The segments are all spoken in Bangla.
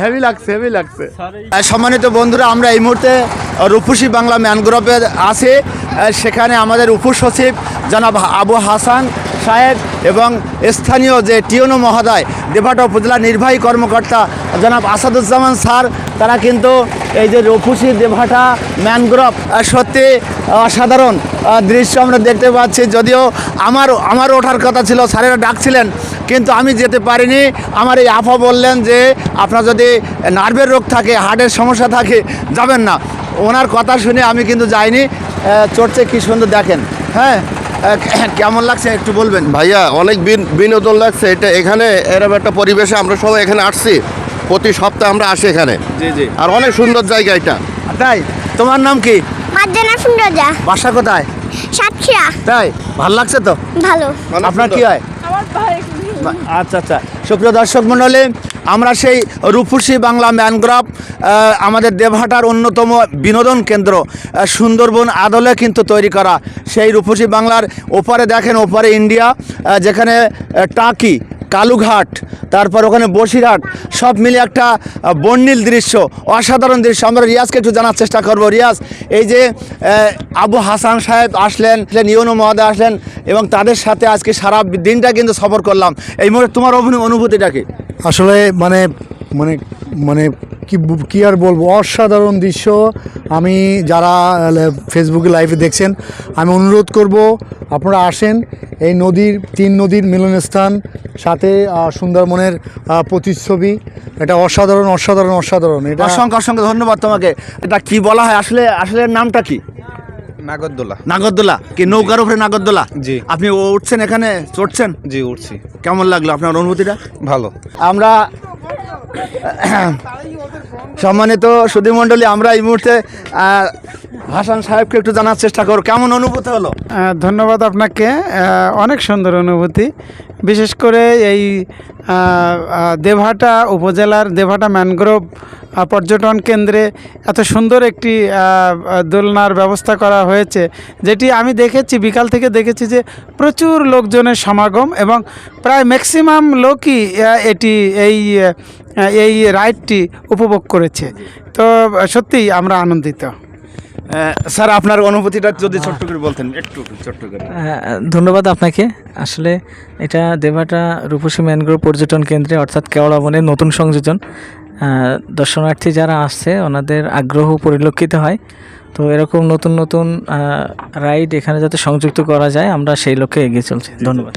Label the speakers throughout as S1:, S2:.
S1: হেভি লাগছে হেভি লাগছে। সম্মানিত বন্ধুরা আমরা এই মুহূর্তে রূপসী বাংলা ম্যানগ্রোভে আছে। সেখানে আমাদের উপসচিব জনাব আবু হাসান সাহেব এবং স্থানীয় যে টিওনো মহোদয় দেবাটা উপজেলা নির্বাহী কর্মকর্তা জনাব আসাদুজ্জামান স্যার তারা কিন্তু এই যে রূপসী দেভাটা ম্যানগ্রোভ সত্যি অসাধারণ দৃশ্য আমরা দেখতে পাচ্ছি। যদিও আমার আমার ওঠার কথা ছিল, স্যারেরা ডাকছিলেন, কিন্তু আমি যেতে পারিনি। আমার এই আফা বললেন যে, আপনার যদি নার্ভের রোগ থাকে, হার্টের সমস্যা থাকে, যাবেন না। ওনার কথা শুনে আমি কিন্তু যাইনি। চড়ছে কি সুন্দর দেখেন। হ্যাঁ কেমন লাগছে একটু বলবেন?
S2: ভাইয়া, অনেক বিন- বিনোদন লাগছে। এটা এখানে এরকম একটা পরিবেশে আমরা সবাই এখানে আসছি। প্রতি সপ্তাহে আমরা আসি এখানে।
S1: জি জি।
S2: আর অনেক সুন্দর জায়গা এটা।
S1: তাই তোমার নাম কি?
S3: মার্জানা সুন্দরজা
S1: বাসা কোথায়?
S3: সাতক্ষীরা।
S1: তাই ভালো লাগছে তো?
S3: ভালো।
S1: আপনার কি হয়? আচ্ছা আচ্ছা। সুপ্রিয় দর্শক মণ্ডলী আমরা সেই রূপসী বাংলা ম্যানগ্রাভ আহ, আমাদের দেবহাটার অন্যতম বিনোদন কেন্দ্র সুন্দরবন আদলে কিন্তু তৈরি করা। সেই রূপসী বাংলার ওপারে দেখেন ওপারে ইন্ডিয়া যেখানে টাকি কালুঘাট, তারপর ওখানে বসিরহাট, সব মিলে একটা বর্ণিল দৃশ্য, অসাধারণ দৃশ্য। আমরা রিয়াজকে একটু জানার চেষ্টা করব। রিয়াজ, এই যে আবু হাসান সাহেব আসলেন ইউনো মহোদয় আসলেন, এবং তাদের সাথে আজকে সারা দিনটা কিন্তু সফর করলাম। এই মুহূর্তে তোমার অনুভূতিটা কি?
S4: আসলে মানে মানে মানে কি কী আর বলব? অসাধারণ দৃশ্য। আমি যারা ফেসবুকে লাইভে দেখছেন আমি অনুরোধ করব আপনারা আসেন এই নদীর তিন নদীর মিলনস্থান সাথে সুন্দরবনের প্রতিচ্ছবি। এটা অসাধারণ অসাধারণ অসাধারণ। এটা
S1: অসংখ্য অসংখ্য ধন্যবাদ তোমাকে। এটা কি বলা হয়? আসলে আসলে নামটা কি?
S5: নাগরদোলা।
S1: নাগরদোলা। কি নৌকার উপরে নাগরদোলা?
S5: জি।
S1: আপনি উঠছেন এখানে চড়ছেন?
S5: জি উঠছি।
S1: কেমন লাগল আপনার অনুভূতিটা?
S5: ভালো।
S1: আমরা সম্মানিত সুধীমণ্ডলী আমরা এই মুহূর্তে হাসান সাহেবকে একটু জানার চেষ্টা করো কেমন অনুভূতি হলো?
S6: ধন্যবাদ আপনাকে। অনেক সুন্দর অনুভূতি। বিশেষ করে এই আহ, উপজেলার দেভাটা ম্যানগ্রোভ পর্যটন কেন্দ্রে এত সুন্দর একটি দোলনার ব্যবস্থা করা হয়েছে যেটি আমি দেখেছি বিকাল থেকে দেখেছি যে প্রচুর লোকজনের সমাগম এবং প্রায় ম্যাক্সিমাম লোকই এটি এই এই রাইডটি উপভোগ করেছে। তো সত্যিই আমরা আনন্দিত।
S1: স্যার আপনার অনুভূতিটা যদি ছোট্ট করে বলতেন একটু ছোট্ট করে।
S7: হ্যাঁ, ধন্যবাদ আপনাকে। আসলে এটা দেবাটা রূপসী ম্যানগ্রোভ পর্যটন কেন্দ্রে অর্থাৎ কেওড়া বনের নতুন সংযোজন। দর্শনার্থী যারা আসছে ওনাদের আগ্রহ পরিলক্ষিত হয়। তো এরকম নতুন নতুন রাইড এখানে যাতে সংযুক্ত করা যায় আমরা সেই লক্ষ্যে এগিয়ে চলছি। ধন্যবাদ।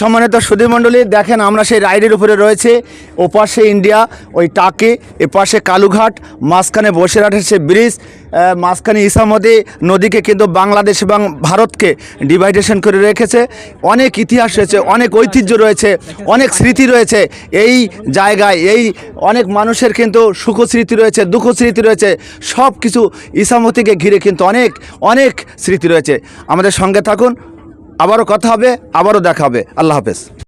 S1: সম্মানিত সুধী মণ্ডলী, দেখেন আমরা সেই রাইডের উপরে রয়েছে। ওপাশে ইন্ডিয়া, ওই টাকে, এপাশে কালুঘাট, মাঝখানে বসিরহাটের সে ব্রিজ মাঝখানে ইসামতি নদীকে কিন্তু বাংলাদেশ এবং ভারতকে ডিভাইডেশন করে রেখেছে। অনেক ইতিহাস রয়েছে, অনেক ঐতিহ্য রয়েছে, অনেক স্মৃতি রয়েছে। এই জায়গায়, এই অনেক মানুষের কিন্তু সুখ স্মৃতি রয়েছে, দুঃখ স্মৃতি রয়েছে। সব কিছু ইসামতিকে ঘিরে কিন্তু অনেক অনেক স্মৃতি রয়েছে। আমাদের সঙ্গে থাকুন আবারও কথা হবে আবারও দেখা হবে। আল্লাহ হাফেজ।